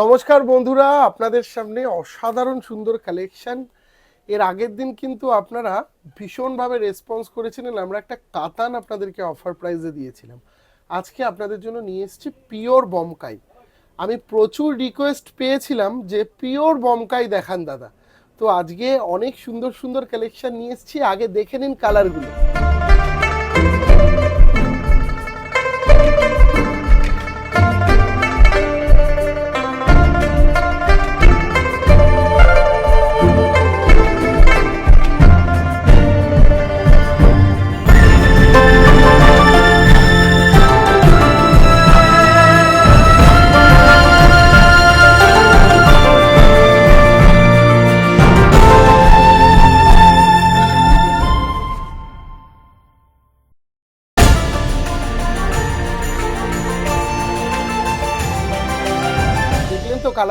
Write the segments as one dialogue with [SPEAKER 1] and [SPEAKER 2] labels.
[SPEAKER 1] নমস্কার বন্ধুরা, আপনাদের সামনে অসাধারণ সুন্দর কালেকশন এর আগের দিন কিন্তু আপনারা ভীষণভাবে রেসপন্স করেছিলেন, আমরা একটা কাতান আপনাদেরকে অফার প্রাইসে দিয়েছিলাম। আজকে আপনাদের জন্য নিয়ে এসেছি পিওর বমকাই আমি প্রচুর রিকোয়েস্ট পেয়েছিলাম যে পিওর বমকাই দেখান দাদা। তো আজকে অনেক সুন্দর সুন্দর কালেকশন নিয়ে এসেছি, আগে দেখে নিন কালারগুলো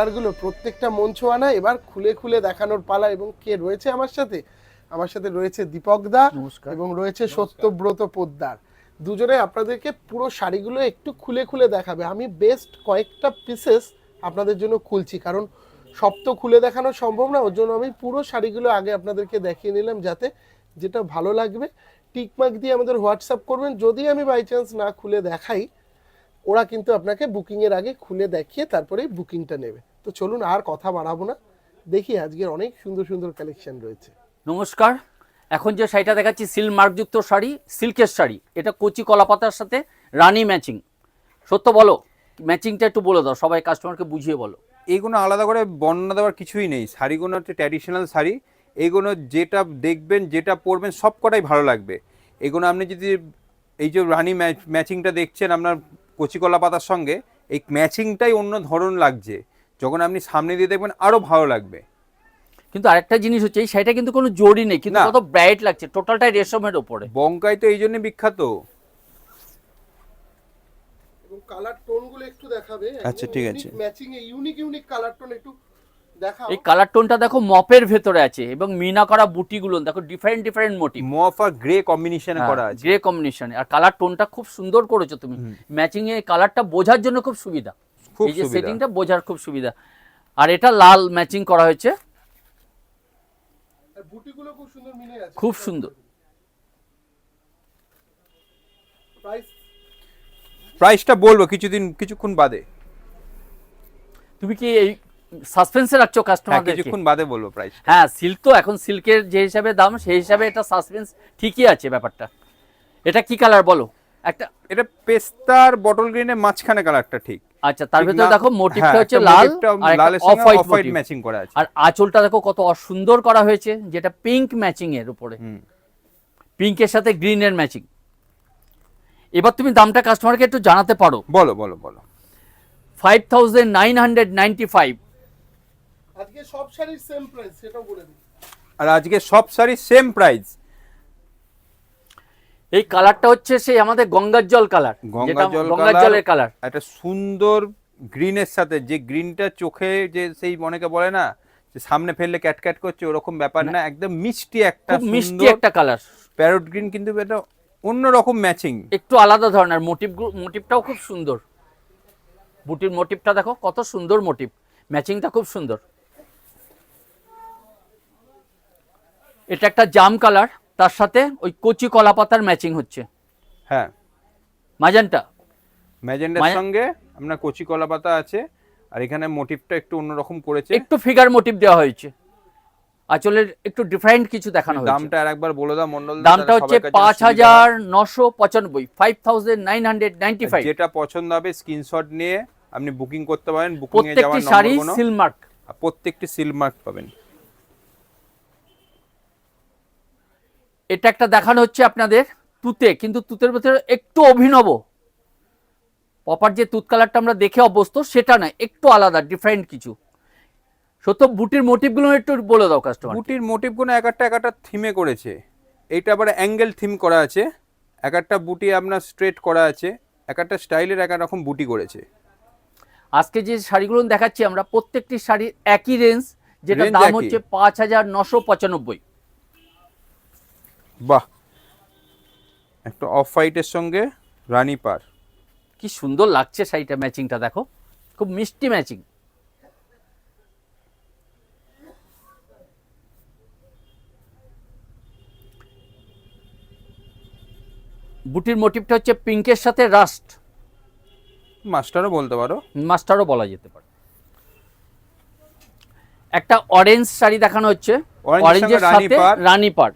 [SPEAKER 1] কালারগুলো প্রত্যেকটা মন ছোঁয়ানা এবার খুলে খুলে দেখানোর পালা এবং কে রয়েছে আমার সাথে? আমার সাথে রয়েছে দীপক দা। এবং রয়েছে সত্যব্রত পোদ্দার। দুজনে আপনাদেরকে পুরো শাড়িগুলো একটু খুলে খুলে দেখাবে। আমি বেস্ট কয়েকটা পিসেস আপনাদের জন্য খুলছি কারণ সব তো খুলে দেখানো সম্ভব না। ওর জন্য আমি পুরো শাড়িগুলো আগে আপনাদেরকে দেখিয়ে নিলাম যাতে যেটা ভালো লাগবে। টিকমার্ক দিয়ে আমাদের হোয়াটসঅ্যাপ করবেন। যদি আমি বাই চান্স না খুলে দেখাই ওরা কিন্তু আপনাকে বুকিংয়ের আগে খুলে দেখিয়ে তারপরেই বুকিংটা নেবে। তো চলুন আর কথা বাড়াবো না। দেখি আজকের অনেক সুন্দর সুন্দর কালেকশন রয়েছে।
[SPEAKER 2] নমস্কার। এখন যে শাড়িটা দেখাচ্ছি সিল্ক মার্কযুক্ত শাড়ি সিল্কের শাড়ি। এটা কচি কলাপাতার সাথে রানি ম্যাচিং সত্য বলো ম্যাচিংটা একটু বলে দাও সবাই কাস্টমারকে বুঝিয়ে বলো।
[SPEAKER 3] এইগুলো আলাদা করে বর্ণনা দেওয়ার কিছুই নেই। শাড়িগুলো হচ্ছে ট্র্যাডিশনাল শাড়ি। এইগুলো যেটা দেখবেন যেটা পরবেন সব কটাই ভালো লাগবে। এগুলো আপনি যদি এই যে রানি ম্যাচিংটা দেখছেন আপনার কচিকলা পাতার সঙ্গে এই ম্যাচিংটাই অন্য ধরন লাগছে। যখন আপনি সামনে দিয়ে দেখবেন আরও ভালো লাগবে।
[SPEAKER 2] কিন্তু আরেকটা জিনিস হচ্ছে এই শাড়িটা কিন্তু কোনো জড়ি নেই কিন্তু কত ব্রাইট লাগছে টোটালটাই রেশমের উপরে
[SPEAKER 3] বঙ্কাই তো এই জন্য বিখ্যাত।
[SPEAKER 1] এবং কালার টোনগুলো একটু দেখাবে।
[SPEAKER 3] আচ্ছা, ঠিক আছে।
[SPEAKER 1] ম্যাচিং এ ইউনিক ইউনিক কালার টোন একটু দেখাও।
[SPEAKER 2] এই কালার টোনটা দেখো মপের ভেতরে আছে এবং মিনা করা বুটিগুলো দেখো ডিফারেন্ট ডিফারেন্ট মোটিভ
[SPEAKER 3] মপ আর গ্রে কম্বিনেশনে করা আছে।
[SPEAKER 2] গ্রে কম্বিনেশনে আর কালার টোনটা খুব সুন্দর করেছ তুমি। ম্যাচিং এ কালারটা বোঝার জন্য খুব সুবিধা। এই যে। সেটিংটা বোঝার খুব সুবিধা। আর এটা লাল ম্যাচিং করা হয়েছে।
[SPEAKER 1] বুটিগুলো খুব সুন্দর মিলে আছে।
[SPEAKER 2] খুব সুন্দর।
[SPEAKER 1] প্রাইস?
[SPEAKER 3] প্রাইসটা বলব কিছুদিন কিছুক্ষণ বাদে।
[SPEAKER 2] তুমি কি এই সাসপেন্সে রাখছো
[SPEAKER 3] হ্যাঁ
[SPEAKER 2] কাস্টমারদেরকে
[SPEAKER 3] কিছুক্ষণ বাদে বলব প্রাইস
[SPEAKER 2] হ্যাঁ সিল্ক তো এখন সিল্কের যে হিসাবে দাম সেই হিসাবে এটা সাসপেন্স ঠিকই আছে ব্যাপারটা। এটা কি কালার বলো? একটা
[SPEAKER 3] এটা পেস্তার বটল গ্রিনের মাঝখানে কালারটা ঠিক।
[SPEAKER 2] আচ্ছা তার ভিতরে দেখো মোটিভটা
[SPEAKER 3] হ্যাঁ,
[SPEAKER 2] হচ্ছে লাল আর
[SPEAKER 3] লালের
[SPEAKER 2] off white
[SPEAKER 3] off white matching করা আছে।
[SPEAKER 2] আর আঁচলটা দেখো কত সুন্দর করা হয়েছে যেটা পিঙ্ক ম্যাচিং এর উপরে। পিঙ্কের সাথে গ্রিনের ম্যাচিং এবার তুমি দামটা কাস্টমারকে একটু জানাতে পারো।
[SPEAKER 3] বলো বলো বলো।
[SPEAKER 2] Five thousand nine hundred ninety five
[SPEAKER 1] আজকে সব শাড়ির সেম প্রাইস সেটাও বলে দিই।
[SPEAKER 3] আর আজকে সব শাড়ি সেম প্রাইস
[SPEAKER 2] এই কালারটা হচ্ছে সেই আমাদের গঙ্গার জল কালার গঙ্গার জলের কালার।
[SPEAKER 3] একটা সুন্দর গ্রিনের সাথে যে গ্রিনটা চোখে যে সেই অনেকে বলে না যে সামনে ফেললে ক্যাটক্যাট করছে ওরকম ব্যাপার না একদম মিষ্টি একটা
[SPEAKER 2] মিষ্টি একটা কালার।
[SPEAKER 3] প্যারট গ্রিন কিন্তু এটা অন্যরকম ম্যাচিং
[SPEAKER 2] একটু আলাদা ধরনের মোটিভ মোটিভটাও খুব সুন্দর। বুটির মোটিভটা দেখো কত সুন্দর মোটিভ ম্যাচিংটা খুব সুন্দর। এটা একটা জাম কালার। তার সাথে ওই কচি কলা পাতার ম্যাচিং হচ্ছে।
[SPEAKER 3] হ্যাঁ।
[SPEAKER 2] মাজানটা?
[SPEAKER 3] ম্যাজেন্ডার
[SPEAKER 2] মায়া-
[SPEAKER 3] সঙ্গে আপনার কচি কলা পাতা আছে আর এখানে মোটিভটা একটু অন্যরকম করেছে।
[SPEAKER 2] একটু ফিগার মোটিভ দেওয়া হয়েছে। আঁচলের একটু ডিফারেন্ট কিছু দেখানো হয়েছে।
[SPEAKER 3] দামটা আর একবার বলে দাও মন্ডল
[SPEAKER 2] দামটা হচ্ছে পাঁচ হাজার নশো পঁচানব্বই five thousand nine hundred ninety five
[SPEAKER 3] যেটা পছন্দ হবে স্ক্রিনশট নিয়ে আপনি বুকিং করতে পারেন। বুকিং এ যাওয়ার
[SPEAKER 2] প্রত্যেকটি শাড়ি সিলমার্ক
[SPEAKER 3] প্রত্যেকটি সিল মার্ক পাবেন।
[SPEAKER 2] এটা একটা দেখানো হচ্ছে আপনাদের তুতে কিন্তু তুতের ভেতরে একটু অভিনব। প্রপার যে তুত কালারটা আমরা দেখে অভ্যস্ত সেটা নয় একটু আলাদা ডিফারেন্ট কিছু। সত্য বুটির মোটিভগুলো একটু বলে দাও কাস্টমার
[SPEAKER 3] বুটির মোটিভগুলো এক একটা এক একটা থিমে করেছে। এইটা আবার অ্যাঙ্গেল থিম করা আছে। এক একটা বুটি আপনার স্ট্রেট করা আছে। এক একটা স্টাইলের এক রকম বুটি করেছে।
[SPEAKER 2] আজকে যে শাড়িগুলো দেখাচ্ছি আমরা প্রত্যেকটি শাড়ির একই রেঞ্জ যেটা দাম হচ্ছে পাঁচ হাজার নশো পঁচানব্বই।
[SPEAKER 3] বাহ! একটা অফ হোয়াইটের সঙ্গে রানী পার।
[SPEAKER 2] কি সুন্দর লাগছে শাড়িটা ম্যাচিংটা দেখো। খুব মিষ্টি ম্যাচিং। বুটির মোটিভটা হচ্ছে পিঙ্কের সাথে রাস্ট
[SPEAKER 3] মাস্টারও বলতে পারো।
[SPEAKER 2] মাস্টারও বলা যেতে পারে। একটা অরেঞ্জ শাড়ি দেখানো হচ্ছে। অরেঞ্জের সাথে রানী পাড়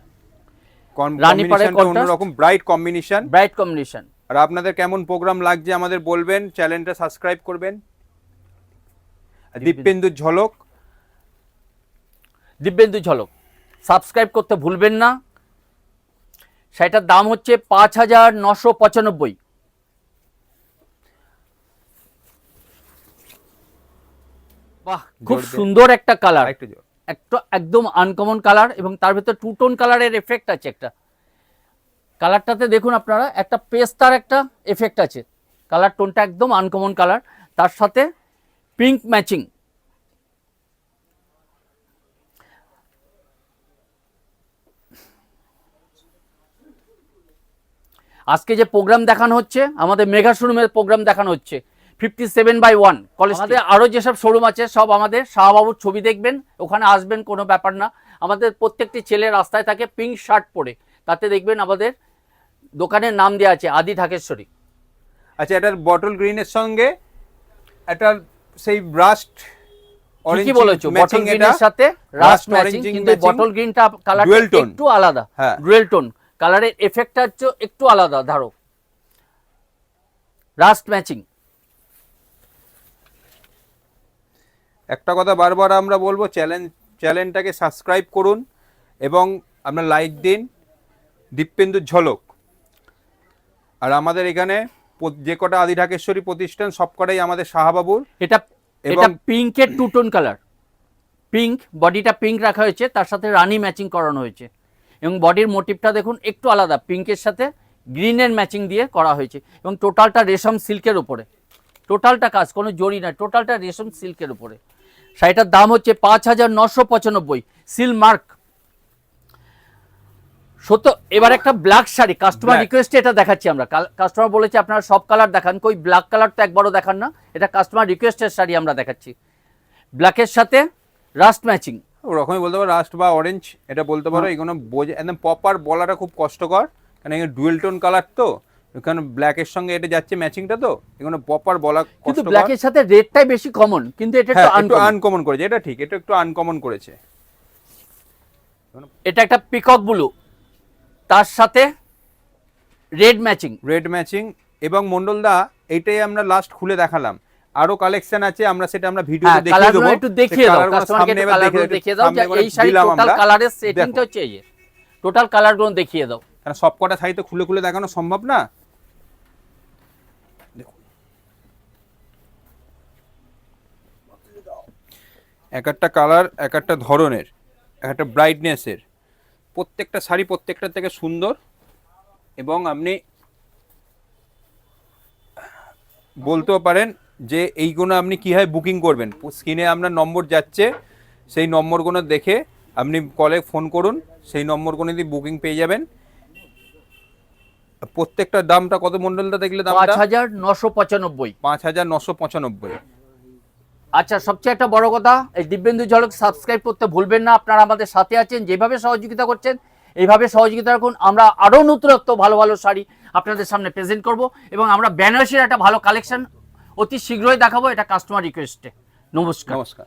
[SPEAKER 3] অন্যরকম ব্রাইট কম্বিনেশন
[SPEAKER 2] ব্রাইট কম্বিনেশন
[SPEAKER 3] আর আপনাদের কেমন প্রোগ্রাম লাগছে আমাদের বলবেন চ্যানেলটা সাবস্ক্রাইব করবেন। দীপেন্দুর ঝলক।
[SPEAKER 2] দিব্যেন্দু ঝলক। সাবস্ক্রাইব করতে ভুলবেন না। সেটার দাম হচ্ছে পাঁচ হাজার নশো পঁচানব্বই। বাহ খুব সুন্দর একটা কালার
[SPEAKER 3] একটু।
[SPEAKER 2] একটা একদম আনকমন কালার এবং তার ভেতর টু টোন কালারের এফেক্ট আছে একটা। কালারটাতে দেখুন আপনারা, একটা পেস্তার একটা এফেক্ট আছে। কালার টোনটা একদম আনকমন কালার তার সাথে পিঙ্ক ম্যাচিং আজকে যে প্রোগ্রাম দেখানো হচ্ছে, আমাদের মেগা শোরুমের প্রোগ্রাম দেখানো হচ্ছে। Fifty seven by one college আমাদের আরও যেসব শোরুম আছে সব আমাদের শাহবাবুর ছবি দেখবেন ওখানে আসবেন কোনো ব্যাপার না। আমাদের প্রত্যেকটি ছেলে রাস্তায় থাকে পিঙ্ক শার্ট পরে। তাতে দেখবেন আমাদের দোকানের নাম দেওয়া আছে আদি ঢাকেশ্বরী।
[SPEAKER 3] আচ্ছা এটার বটল গ্রিনের সঙ্গে একটা সেই রাস্ট
[SPEAKER 2] ঠিকই বলেছ বটল গ্রিনের সাথে রাস্ট ম্যাচিং কিন্তু বটল গ্রিনটা কালার
[SPEAKER 3] Dual tone।
[SPEAKER 2] একটু আলাদা
[SPEAKER 3] হ্যাঁ।
[SPEAKER 2] ডুয়েল টোন কালারের এফেক্টটা হচ্ছে একটু আলাদা ধরো। রাস্ট ম্যাচিং
[SPEAKER 3] একটা কথা বারবার আমরা বলব চ্যানেল চ্যানেলটাকে সাবস্ক্রাইব করুন এবং আপনার লাইক দিন। দীপেন্দুর ঝলক। আর আমাদের এখানে যে কটা আদি ঢাকেশ্বরী প্রতিষ্ঠান সব কটাই আমাদের শাহবাবুর।
[SPEAKER 2] এটা এটা পিঙ্কের টু টোন কালার। পিঙ্ক বডিটা পিঙ্ক রাখা হয়েছে তার সাথে রানি ম্যাচিং করানো হয়েছে। এবং বডির মোটিভটা দেখুন একটু আলাদা পিঙ্কের সাথে গ্রিনের ম্যাচিং দিয়ে করা হয়েছে। এবং টোটালটা রেশম সিল্কের উপরে। টোটালটা কাজ কোনো জড়ি না টোটালটা রেশম সিল্কের উপরে। শাড়িটার দাম হচ্ছে পাঁচ হাজার নশো পঁচানব্বই। সিল মার্ক সত্য এবার একটা ব্ল্যাক শাড়ি। কাস্টমার। রিকোয়েস্টে এটা দেখাচ্ছি আমরা। কাস্টমার বলেছে আপনারা সব কালার দেখান। কই ব্ল্যাক কালার তো একবারও দেখান না। এটা কাস্টমার রিকোয়েস্টের শাড়ি আমরা দেখাচ্ছি। ব্ল্যাকের সাথে রাস্ট ম্যাচিং
[SPEAKER 3] ওরকমই বলতে পারো রাস্ট বা অরেঞ্জ এটা বলতে পারো এগুলো বোঝা একদম প্রপার বলাটা খুব কষ্টকর। কারণ এখানে ডুয়েল টোন কালার তো। এখানে ব্ল্যাকের সঙ্গে এটা যাচ্ছে ম্যাচিংটা তো? এগুলো প্রপার বলা
[SPEAKER 2] কিন্তু
[SPEAKER 3] কষ্টকর।
[SPEAKER 2] ব্ল্যাকের সাথে রেডটাই বেশি কমন কিন্তু এটা
[SPEAKER 3] হ্যাঁ
[SPEAKER 2] একটু আনকমন
[SPEAKER 3] আনকমন করেছে। এটা ঠিক এটা একটু আনকমন করেছে।
[SPEAKER 2] এটা একটা পিকক ব্লু তার সাথে রেড ম্যাচিং
[SPEAKER 3] রেড ম্যাচিং এবং মন্ডলদা এইটাই আমরা লাস্ট খুলে দেখালাম। আরও কালেকশন আছে আমরা সেটা আমরা ভিডিও
[SPEAKER 2] হ্যাঁ
[SPEAKER 3] দেখিয়ে দেবো।
[SPEAKER 2] একটু দেখিয়ে দাও। কাস্টমারকে কালারগুলো দেখিয়ে দাও। যে এই শাড়ি টোটাল। কালারের সেটিংটা। হচ্ছে এই টোটাল কালারগুলো দেখিয়ে দাও।
[SPEAKER 3] কারণ সব কটা শাড়ি তো খুলে খুলে দেখানো সম্ভব না? এক একটা কালার এক একটা ধরনের, এক একটা ব্রাইটনেসের প্রত্যেকটা শাড়ি প্রত্যেকটা থেকে সুন্দর এবং আপনি বলতেও পারেন যে এইগুলো আপনি কীভাবে বুকিং করবেন। স্ক্রিনে আপনার নম্বর যাচ্ছে, সেই নম্বরগুলো দেখে আপনি কলে ফোন করুন, সেই নম্বরগুলো দিয়ে বুকিং পেয়ে যাবেন। প্রত্যেকটা দামটা কত মন্ডলটা দেখলে
[SPEAKER 2] দাম
[SPEAKER 3] পাঁচ
[SPEAKER 2] হাজার নশো পঁচানব্বই।
[SPEAKER 3] পাঁচ হাজার নশো পঁচানব্বই।
[SPEAKER 2] আচ্ছা সবচেয়ে একটা বড় কথা এই দিব্যেন্দু ঝলক সাবস্ক্রাইব করতে ভুলবেন না আপনারা আমাদের সাথে আছেন যেভাবে সহযোগিতা করছেন এইভাবে সহযোগিতা রাখুন। আমরা আরও নতুনত্ব ভালো ভালো শাড়ি আপনাদের সামনে প্রেজেন্ট করব এবং আমরা বেনারসির একটা ভালো কালেকশন অতি শীঘ্রই দেখাবো এটা কাস্টমার রিকোয়েস্টে নমস্কার।
[SPEAKER 3] নমস্কার।